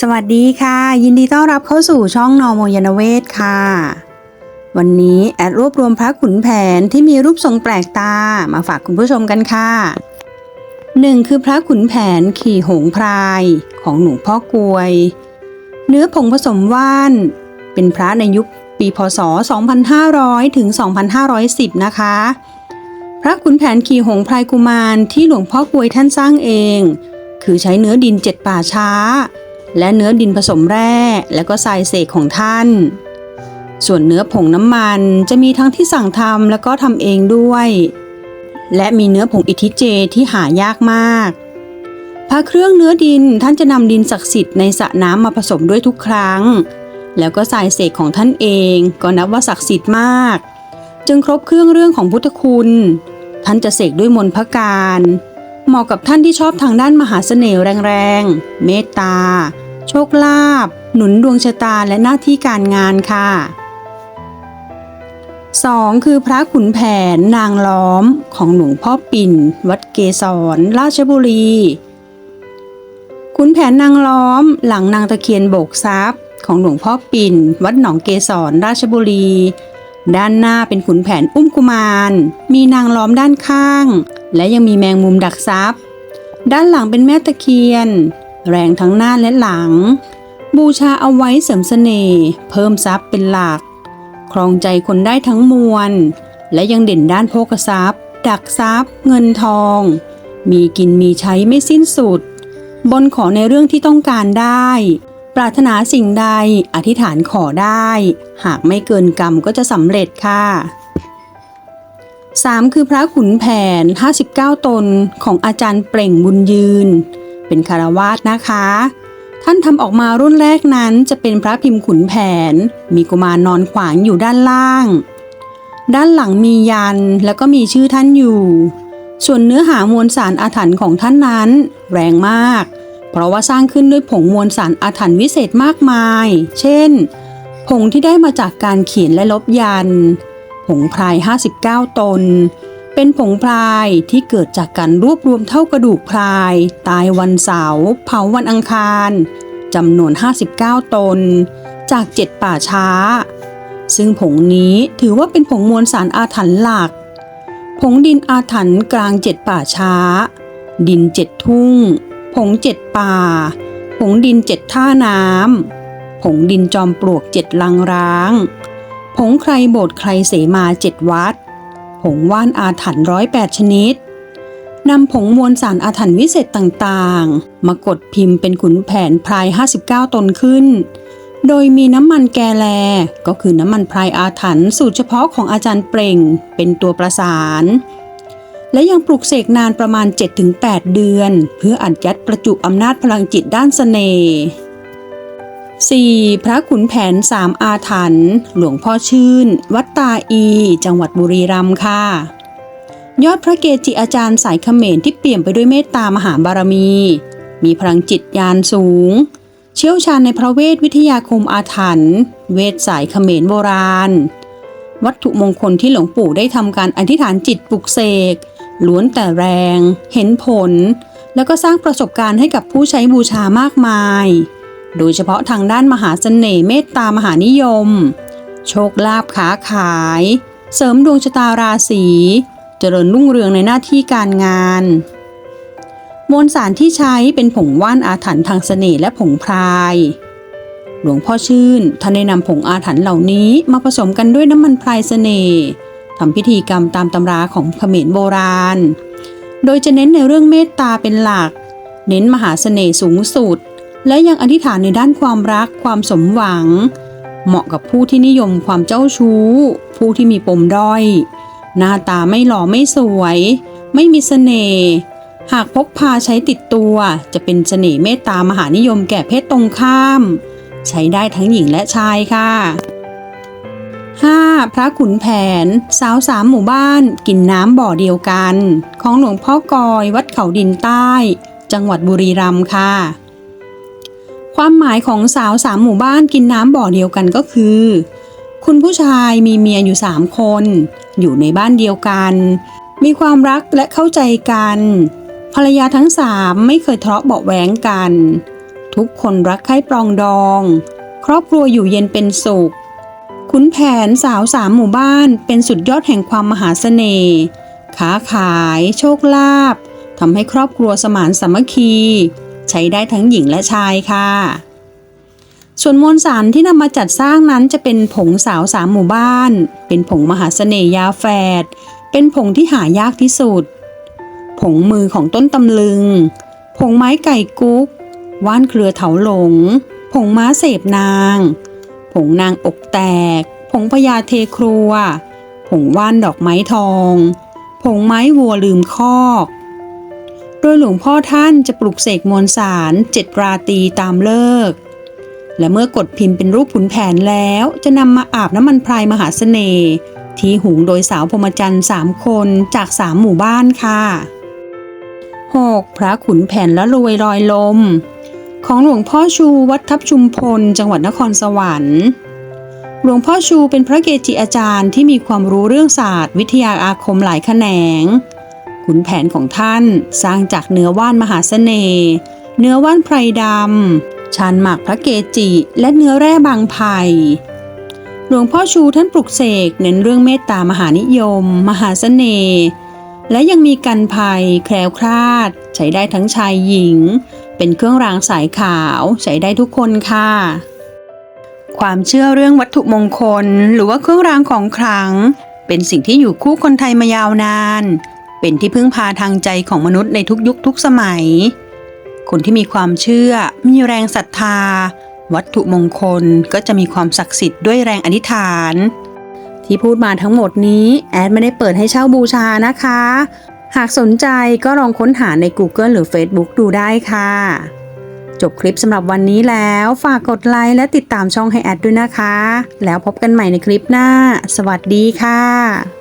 สวัสดีค่ะ ยินดีต้อนรับเข้าสู่ช่องนอโมยานเวศค่ะ วันนี้แอดรวบรวมพระขุนแผนที่มีรูปทรงแปลกตามาฝากคุณผู้ชมกันค่ะหนึ่งคือพระขุนแผนขี่หงพรายของหลวงพ่อกวย เนื้อผงผสมว่าน เป็นพระในยุคปีพศ 2500 ถึง 2510 นะคะ พระขุนแผนขี่หงพรายกุมารที่หลวงพ่อกวยท่านสร้างเอง คือใช้เนื้อดินเจ็ดป่าช้า และเนื้อดินผสมแร่และก็ทรายเสกของท่าน ส่วนเนื้อผงน้ำมันจะมีทั้งที่สั่งทำแล้วก็ทำเองด้วย และมีเนื้อผงอิทธิเจที่หายากมากพระเครื่องเนื้อดินท่านจะนำดินศักดิ์สิทธิ์ในสระน้ำมาผสมด้วยทุกครั้ง แล้วก็ทรายเสกของท่านเองก็นับว่าศักดิ์สิทธิ์มาก จึงครบเครื่องเรื่องของพุทธคุณ ท่านจะเสกด้วยมนต์พระการ เหมาะกับท่านที่ชอบทางด้านมหาเสน่ห์แรงๆ เมตตา โชคลาภ หนุนดวงชะตาและหน้าที่การงานค่ะ 2. คือพระขุนแผนนางล้อมของหลวงพ่อปิ่น วัดเกศร ราชบุรีขุนแผนนางล้อมหลังนางตะเคียนโบกทรัพย์ ของหลวงพ่อปิ่น วัดหนองเกศรราชบุรี ด้านหน้าเป็นขุนแผนอุ้มกุมาร มีนางล้อมด้านข้าง และยังมีแมงมุมดักทรัพย์ด้านหลังเป็นแม่ตะเคียน แรงทั้งหน้าและหลัง บูชาเอาไว้เสริมเสน่ห์เพิ่มทรัพย์เป็นหลัก ครองใจคนได้ทั้งมวล และยังเด่นด้านโภคทรัพย์ ดักทรัพย์ เงินทอง มีกินมีใช้ไม่สิ้นสุด บนขอในเรื่องที่ต้องการได้ ปรารถนาสิ่งใดอธิษฐานขอได้ หากไม่เกินกรรมก็จะสำเร็จค่ะ 3. คือพระขุนแผน 59 ตนของอาจารย์เปล่งบุญยืน เป็นคารวาสนะคะ ท่านทำออกมารุ่นแรกนั้นจะเป็นพระพิมพ์ขุนแผน มีกุมารนอนขวางอยู่ด้านล่าง ด้านหลังมียันแล้วก็มีชื่อท่านอยู่ ส่วนเนื้อหามวลสารอาถรรพ์ของท่านนั้น แรงมาก เพราะว่าสร้างขึ้นด้วยผงมวลสารอาถรรพ์วิเศษมากมาย เช่น ผงที่ได้มาจากการเขียนและลบยัน ผงพราย 59 ตน เป็นผงพรายที่เกิดจากการรวบรวมเท่ากระดูกพราย ตายวันเสาร์เผาวันอังคารจำนวน 59 ตน จากเจ็ดป่าช้า ซึ่งผงนี้ถือว่าเป็นผงมวลสารอาถรรพ์หลัก ผงดินอาถรรพ์กลางเจ็ดป่าช้า ดินเจ็ดทุ่ง ผงเจ็ดป่า ผงดินเจ็ดท่าน้ำ ผงดินจอมปลวกเจ็ดลังร้าง ผงใครโบสถ์ใครเสมาเจ็ดวัด ผงว่านอาถรรพ์ร้อยแปดชนิดนำผงมวลสารอาถรรพ์วิเศษต่างๆ มากดพิมพ์เป็นขุนแผนพราย 59 ตนขึ้น โดยมีน้ำมันแกแล ก็คือน้ำมันพรายอาถรรพ์สูตรเฉพาะของอาจารย์เปล่ง เป็นตัวประสาน และยังปลุกเสกนานประมาณ 7-8 เดือน เพื่ออัดยัดประจุอำนาจพลังจิตด้านเสน่ห์ 4. พระขุนแผนสามอาถรรพ์หลวงพ่อชื่น วัดตาอี จังหวัดบุรีรัมย์ค่ะ ยอดพระเกจิอาจารย์สายเขมรที่เปี่ยมไปด้วยเมตตามหาบารมี มีพลังจิตญาณสูง เชี่ยวชาญในพระเวทวิทยาคมอาถรรพ์เวทสายเขมรโบราณ วัตถุมงคลที่หลวงปู่ได้ทำการอธิษฐานจิตปลุกเสก ล้วนแต่แรง เห็นผล แล้วก็สร้างประสบการณ์ให้กับผู้ใช้บูชามากมาย โดยเฉพาะทางด้านมหาเสน่ห์เมตตามหานิยม โชคลาภค้าขาย เสริมดวงชะตาราศีเจริญรุ่งเรืองในหน้าที่การงาน มวลสารที่ใช้เป็นผงว่านอาถรรพ์ทางเสน่ห์และผงพราย หลวงพ่อชื่นท่านได้นำผงอาถรรพ์เหล่านี้มาผสมกันด้วยน้ำมันพรายเสน่ห์ ทำพิธีกรรมตามตำราของเขมรโบราณ โดยจะเน้นในเรื่องเมตตาเป็นหลัก เน้นมหาเสน่ห์สูงสุด และยังอธิษฐานในด้านความรักความสมหวัง เหมาะกับผู้ที่นิยมความเจ้าชู้ ผู้ที่มีปมด้อย หน้าตาไม่หล่อไม่สวย ไม่มีเสน่ห์หากพกพาใช้ติดตัวจะเป็นเสน่ห์เมตตามหานิยมแก่เพศตรงข้าม ใช้ได้ทั้งหญิงและชายค่ะ 5. พระขุนแผน สาวสามหมู่บ้าน กินน้ำบ่อเดียวกัน ของหลวงพ่อกอยวัดเขาดินใต้ จังหวัดบุรีรัมย์ค่ะ ความหมายของสาวสามหมู่บ้านกินน้ำบ่อเดียวกันก็คือ คุณผู้ชายมีเมียอยู่สามคน อยู่ในบ้านเดียวกัน มีความรักและเข้าใจกัน ภรรยาทั้งสามไม่เคยทะเลาะเบาะแว้งกัน ทุกคนรักใคร่ปรองดอง ครอบครัวอยู่เย็นเป็นสุข ขุนแผนสาวสามหมู่บ้านเป็นสุดยอดแห่งความมหาเสน่ห์ค้าขาย โชคลาภทำให้ครอบครัวสมานสามัคคี ใช้ได้ทั้งหญิงและชายค่ะ ส่วนมวลสารที่นำมาจัดสร้างนั้นจะเป็นผงสาวสามหมู่บ้าน เป็นผงมหาเสน่ห์ยาแฝดเป็นผงที่หายากที่สุด ผงมือของต้นตำลึง ผงไม้ไก่กุ๊ก ว่านเครือเถาหลง ผงม้าเสพนาง ผงนางอกแตก ผงพญาเทครัว ผงว่านดอกไม้ทอง ผงไม้วัวลืมคอก โดยหลวงพ่อท่านจะปลุกเสกมวลสารเจ็ดราตีตามเลิก และเมื่อกดพิมพ์เป็นรูปขุนแผนแล้วจะนำมาอาบน้ำมันพรายมหาเสน่ห์ที่หุงโดยสาวพรหมจันทร์สามคนจากสามหมู่บ้านค่ะ 6. พระขุนแผนละรวยลอยลม ของหลวงพ่อชูวัดทับชุมพล จังหวัดนครสวรรค์ หลวงพ่อชูเป็นพระเกจิอาจารย์ที่มีความรู้เรื่องศาสตร์ วิทยาอาคมหลายแขนง ขุนแผนของท่านสร้างจากเนื้อว่านมหาเสน่ห์ เนื้อว่านไพรดำ ชานหมากพระเกจิ และเนื้อแร่บางไผ่หลวงพ่อชูท่านปลุกเสกเน้นเรื่องเมตตามหานิยม มหาเสน่ห์และยังมีกันภัย แคล้วคลาด ใช้ได้ทั้งชายหญิง เป็นเครื่องรางสายขาวใช้ได้ทุกคนค่ะ ความเชื่อเรื่องวัตถุมงคล หรือว่าเครื่องรางของขลัง เป็นสิ่งที่อยู่คู่คนไทยมายาวนาน เป็นที่พึ่งพาทางใจของมนุษย์ในทุกยุคทุกสมัย คนที่มีความเชื่อมีแรงศรัทธา วัตถุมงคลก็จะมีความศักดิ์สิทธิ์ด้วยแรงอธิษฐานที่พูดมาทั้งหมดนี้ แอดไม่ได้เปิดให้เช่าบูชานะคะ หากสนใจก็ลองค้นหาใน Google หรือ Facebook ดูได้ค่ะ จบคลิปสำหรับวันนี้แล้ว ฝากกดไลค์และติดตามช่องให้แอดด้วยนะคะ แล้วพบกันใหม่ในคลิปหน้า สวัสดีค่ะ